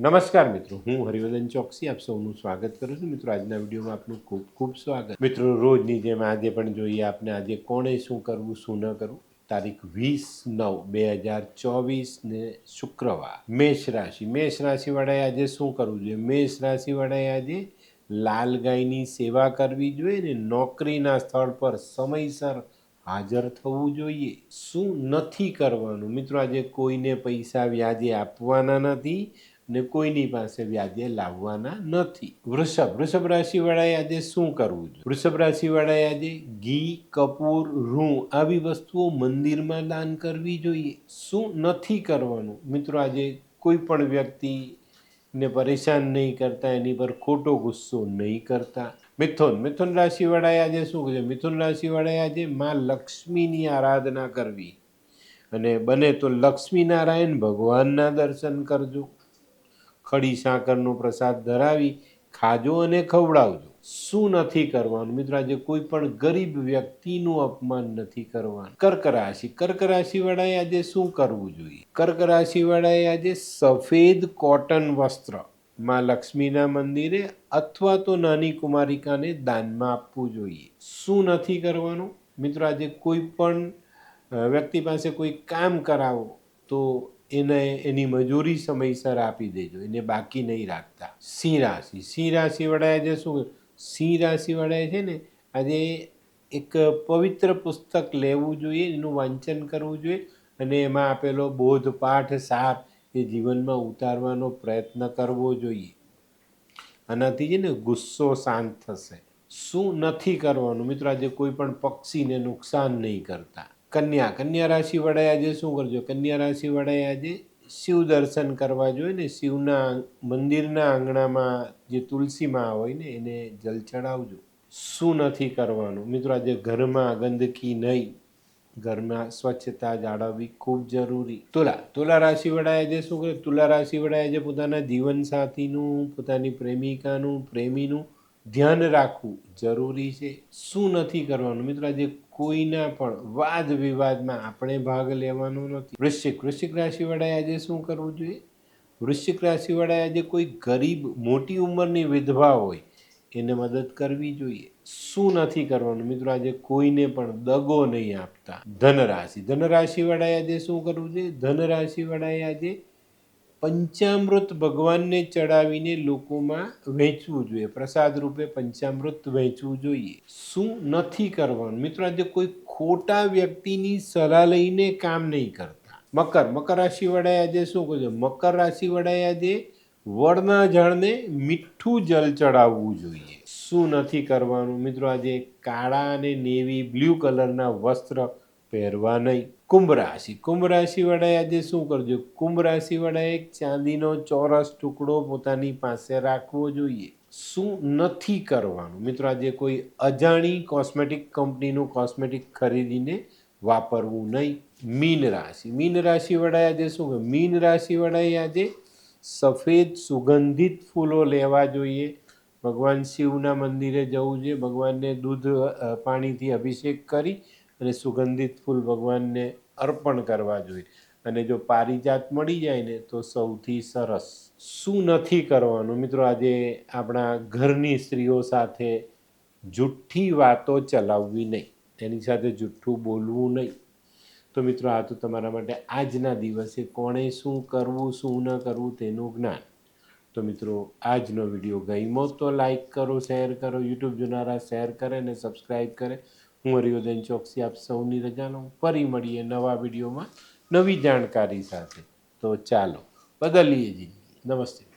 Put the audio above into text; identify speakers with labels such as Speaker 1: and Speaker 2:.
Speaker 1: નમસ્કાર મિત્રો, હું હરિવર્ધન ચોકસી, આપ સૌનું સ્વાગત કરું છું. મિત્રો, આજના વિડીયોમાં આપનું ખૂબ ખૂબ સ્વાગત. મિત્રો, રોજની જેમ આજે પણ જોઈએ આપને, આજે કોણે શું કરવું, શું ન કરવું? તારીખ વીસ નવ, બે હજાર ચોવીસ ને શુક્રવાર. મેષ રાશિ. મેષ રાશિવાળાએ આજે શું કરવું જોઈએ? મેષ રાશિવાળાએ આજે લાલ ગાયની સેવા કરવી જોઈએ ને નોકરીના સ્થળ પર સમયસર હાજર થવું જોઈએ. શું નથી કરવાનું? મિત્રો, આજે કોઈને પૈસા વ્યાજે આપવાના નથી. ને કોઈની પાસે વ્યાજે લાવવાના નથી. વૃષભ વૃષભ રાશિવાળાએ આજે શું કરવું જોઈએ? વૃષભ રાશિવાળાએ આજે ઘી, કપૂર રૂ આવી વસ્તુઓ મંદિરમાં દાન કરવી જોઈએ. શું નથી કરવાનું? મિત્રો, આજે કોઈ પણ વ્યક્તિ ને પરેશાન નહીં કરતા, એની પર ખોટો ગુસ્સો નહીં કરતા. મિથુન મિથુન રાશિવાળાએ આજે શું કહે મિથુન રાશિવાળાએ આજે માં લક્ષ્મીની આરાધના કરવી. અને બને તો લક્ષ્મીનારાયણ ભગવાનના દર્શન કરજો. ખડી સાકરનો પ્રસાદ ધરાવી ખાજો અને ખવડાવજો. શું નથી કરવાનું? મિત્રો, આજે કોઈ પણ ગરીબ વ્યક્તિનું અપમાન નથી કરવાનું. કર્ક રાશિ કર્ક રાશિવાળાએ આજે શું કરવું જોઈએ? કર્ક રાશિવાળાએ આજે સફેદ કોટન વસ્ત્રમાં લક્ષ્મીના મંદિરે અથવા તો નાની કુમારિકાને દાનમાં આપવું જોઈએ. શું નથી કરવાનું? મિત્રો, આજે કોઈ પણ વ્યક્તિ પાસે કોઈ કામ કરાવો તો એને એની મજૂરી સમયસર આપી દેજો. એને બાકી નહીં રાખતા. સિંહ રાશિ. સિંહ રાશિવાળાએ આજે શું? સિંહ રાશિવાળાએ છે ને આજે એક પવિત્ર પુસ્તક લેવું જોઈએ, એનું વાંચન કરવું જોઈએ અને એમાં આપેલો બોધપાઠ સાર એ જીવનમાં ઉતારવાનો પ્રયત્ન કરવો જોઈએ. આનાથી છે ને ગુસ્સો શાંત થશે. શું નથી કરવાનું? મિત્રો, આજે કોઈ પણ પક્ષીને નુકસાન નહીં કરતા. કન્યા કન્યા રાશિ વડાએ આજે શું કરજો? કન્યા રાશિ વડાએ આજે શિવ દર્શન કરવા જોઈએ ને, શિવના મંદિરના આંગણામાં જે તુલસીમાં હોય ને, એને જલ ચડાવજો. શું નથી કરવાનું? મિત્રો, આજે ઘરમાં ગંદકી નહીં. ઘરમાં સ્વચ્છતા જાળવવી ખૂબ જરૂરી. તુલા તુલા રાશિ વડાએ જે શું કરે? તુલા રાશિ વડાએ જે પોતાના જીવનસાથીનું પોતાની પ્રેમિકાનું, પ્રેમીનું ધ્યાન રાખવું જરૂરી છે. શું નથી કરવાનું? મિત્રો, આજે કોઈના પણ વાદ વિવાદમાં આપણે ભાગ લેવાનો નથી. વૃશ્ચિક વૃશ્ચિક રાશિ વડાએ આજે શું કરવું જોઈએ? વૃશ્ચિક રાશિ વડાએ આજે કોઈ ગરીબ, મોટી ઉંમરની વિધવા હોય એને મદદ કરવી જોઈએ. શું નથી કરવાનું? મિત્રો, આજે કોઈને પણ દગો નહીં આપતા ધનરાશિ. ધનરાશિ વડાએ આજે શું કરવું જોઈએ? ધનરાશિ વડાએ આજે પંચામૃત ભગવાનને ચડાવીને લોકોમાં વહેંચવું જોઈએ. પ્રસાદ રૂપે પંચામૃત વહેંચવું જોઈએ. શું નથી કરવાનું? મિત્રો, આજે કોઈ ખોટા વ્યક્તિની સલાહ લઈને કામ નહીં કરતા. મકર મકર રાશિ વડાએ આજે શું કહ્યું? મકર રાશિ વડાએ આજે વડના ઝાડને મીઠું જલ ચડાવવું જોઈએ. શું નથી કરવાનું? મિત્રો, આજે કાળા અને નેવી બ્લુ કલરના વસ્ત્ર પહેરવા નહીં. કુંભ રાશિ કુંભ રાશિ વડાએ આજે શું કરજો? કુંભ રાશિ વડાએ ચાંદીનો ચોરસ ટુકડો પોતાની પાસે રાખવો જોઈએ. શું નથી કરવાનું? મિત્રો, આજે કોઈ અજાણી કોસ્મેટિક કંપનીનું કોસ્મેટિક ખરીદીને વાપરવું નહીં. મીન રાશિ. મીન રાશિ વડાએ આજે શું? મીન રાશિ વડાએ આજે સફેદ સુગંધિત ફૂલો લેવા જોઈએ. ભગવાન શિવના મંદિરે જવું જોઈએ ભગવાનને દૂધ પાણીથી અભિષેક કરી અને સુગંધિત ફૂલ ભગવાનને અર્પણ કરવા જોઈએ. અને જો પારિજાત મળી જાય ને, તો સૌથી સરસ. શું નથી કરવાનું? મિત્રો, આજે આપણા ઘરની સ્ત્રીઓ સાથે જુઠ્ઠી વાતો ચલાવવી નહીં. એની સાથે જુઠ્ઠું બોલવું નહીં. તો મિત્રો, આ તો તમારા માટે આજના દિવસે કોણે શું કરવું, શું ન કરવું તેનું જ્ઞાન. તો મિત્રો, આજનો વીડિયો ગમ્યો તો લાઈક કરો, શેર કરો, યુટ્યુબ જોનારા શેર કરે અને સબસ્ક્રાઈબ કરે. હું હરિવર્ધન ચોકસી આપ સૌની રજા લઉં. ફરી મળીએ નવા વિડીયોમાં નવી જાણકારી સાથે. તો ચાલો, બદલીએ જઈએ નમસ્તે.